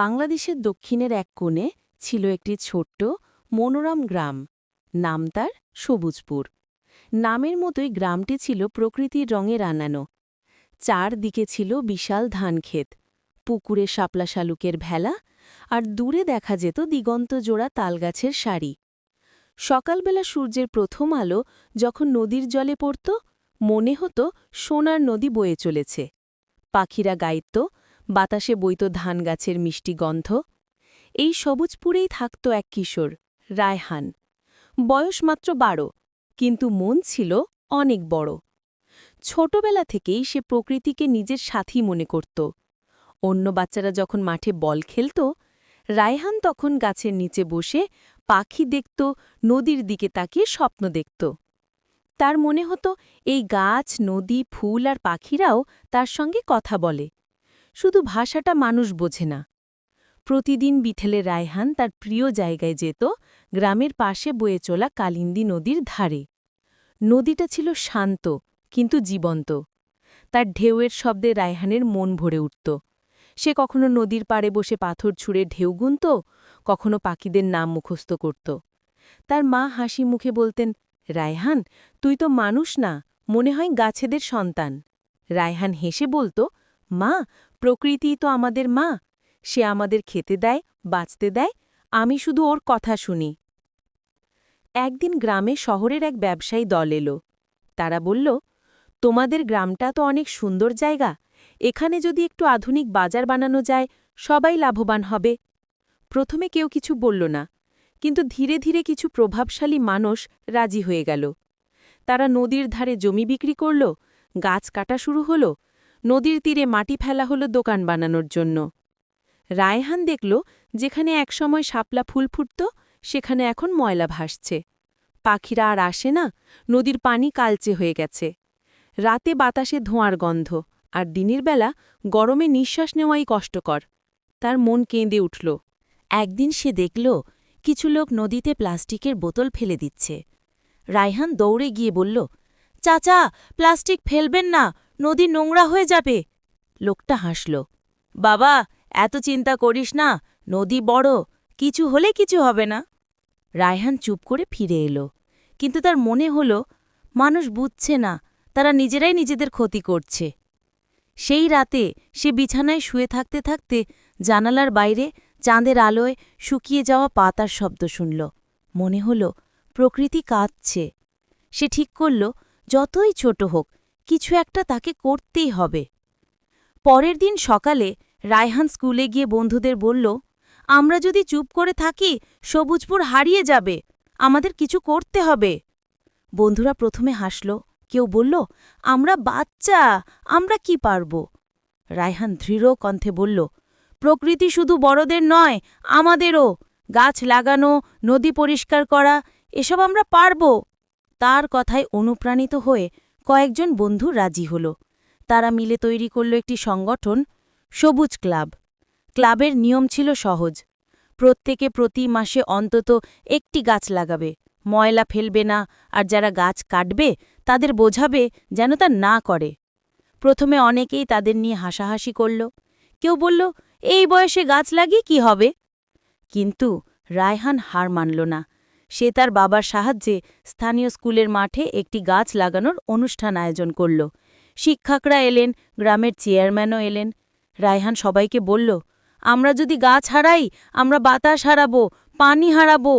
বাংলাদেশের দক্ষিণের এক কোণে ছিল একটি ছোট্ট মনোরম গ্রাম। নাম তার সবুজপুর। নামের মতোই গ্রামটি ছিল প্রকৃতির রঙে রানানো চারদিকে ছিল বিশাল ধানক্ষেত পুকুরে শাপলা শালুকের ভেলা আর দূরে দেখা যেত দিগন্ত জোড়া তালগাছের সারি। সকালবেলা সূর্যের প্রথম আলো যখন নদীর জলে পড়ত, মনে হতো সোনার নদী বয়ে চলেছে। পাখিরা গাইত বাতাসে বইত ধান গাছের মিষ্টি গন্ধ। এই সবুজপুরেই থাকত এক কিশোর, রায়হান। বয়স মাত্র বারো, কিন্তু মন ছিল অনেক বড়। ছোটবেলা থেকেই সে প্রকৃতিকে নিজের সাথী মনে করত। অন্য বাচ্চারা যখন মাঠে বল খেলত, রায়হান তখন গাছের নিচে বসে পাখি দেখত, নদীর দিকে তাকিয়ে স্বপ্ন দেখত। তার মনে হতো, এই গাছ, নদী, ফুল আর পাখিরাও তার সঙ্গে কথা বলে। শুধু ভাষাটা মানুষ বোঝে না। প্রতিদিন বিথেলে রায়হান তার প্রিয় জায়গায় যেত, গ্রামের পাশে বয়ে চলা কালিন্দী নদীর ধারে। নদীটা ছিল শান্ত, কিন্তু জীবন্ত। তার ঢেউয়ের শব্দে রায়হানের মন ভরে উঠত। সে কখনো নদীর পাড়ে বসে পাথর ছুঁড়ে ঢেউ গুনত, কখনো পাখিদের নাম মুখস্থ করত। তার মা হাসি মুখে বলতেন, রায়হান, তুই তো মানুষ না, মনে হয় গাছেদের সন্তান। রায়হান হেসে বলতো মা, প্রকৃতিই তো আমাদের মা। সে আমাদের খেতে দেয়, বাঁচতে দেয়, আমি শুধু ওর কথা শুনি। একদিন গ্রামে শহরের এক ব্যবসায়ী দল এলো। তারা বলল, তোমাদের গ্রামটা তো অনেক সুন্দর জায়গা। এখানে যদি একটু আধুনিক বাজার বানানো যায়, সবাই লাভবান হবে। প্রথমে কেউ কিছু বলল না, কিন্তু ধীরে ধীরে কিছু প্রভাবশালী মানুষ রাজি হয়ে গেল। তারা নদীর ধারে জমি বিক্রি করল, গাছ কাটা শুরু হলো নদীর তীরে মাটি ফেলা হলো দোকান বানানোর জন্য। রায়হান দেখল, যেখানে একসময় শাপলা ফুল ফুটত, সেখানে এখন ময়লা ভাসছে। পাখিরা আর আসে না, নদীর পানি কালচে হয়ে গেছে। রাতে বাতাসে ধোঁয়ার গন্ধ, আর দিনের বেলা গরমে নিঃশ্বাস নেওয়াই কষ্টকর। তার মন কেঁদে উঠল। একদিন সে দেখল, কিছু লোক নদীতে প্লাস্টিকের বোতল ফেলে দিচ্ছে। রায়হান দৌড়ে গিয়ে বলল, চাচা, প্লাস্টিক ফেলবেন না নদী নোংরা হয়ে যাবে। লোকটা হাসল। বাবা, এত চিন্তা করিস না, নদী বড়, কিছু হলে কিছু হবে না। রায়হান চুপ করে ফিরে এলো। কিন্তু তার মনে হল, মানুষ বুঝছে না, তারা নিজেরাই নিজেদের ক্ষতি করছে। সেই রাতে সে বিছানায় শুয়ে থাকতে থাকতে জানালার বাইরে চাঁদের আলোয় শুকিয়ে যাওয়া পাতার শব্দ শুনল। মনে হল, প্রকৃতি কাঁদছে। সে ঠিক করল, যতই ছোট হোক কিছু একটা তাকে করতেই হবে। পরের দিন সকালে রায়হান স্কুলে গিয়ে বন্ধুদের বলল, আমরা যদি চুপ করে থাকি সবুজপুর হারিয়ে যাবে। আমাদের কিছু করতে হবে। বন্ধুরা প্রথমে হাসল। কেউ বলল, আমরা বাচ্চা, আমরা কি পারব? রায়হান দৃঢ় কণ্ঠে বলল, প্রকৃতি শুধু বড়দের নয়, আমাদেরও। গাছ লাগানো, নদী পরিষ্কার করা, এসব আমরা পারব। তার কথায় অনুপ্রাণিত হয়ে কয়েকজন বন্ধু রাজি হল। তারা মিলে তৈরি করল একটি সংগঠন, সবুজ ক্লাব। ক্লাবের নিয়ম ছিল সহজ। প্রত্যেকে প্রতি মাসে অন্তত একটি গাছ লাগাবে। ময়লা ফেলবে না, আর যারা গাছ কাটবে, তাদের বোঝাবে যেন তা না করে। প্রথমে অনেকেই তাদের নিয়ে হাসাহাসি করল। কেউ বলল, এই বয়সে গাছ লাগিয়ে কি হবে? কিন্তু রায়হান হার মানল না। সে তার বাবার সাহায্যে স্থানীয় স্কুলের মাঠে একটি গাছ লাগানোর অনুষ্ঠান আয়োজন করল। শিক্ষকরা এলেন, গ্রামের চেয়ারম্যানও এলেন। রায়হান সবাইকে বলল, আমরা যদি গাছ হারাই, আমরা বাতাস হারাবো, পানি হারাবো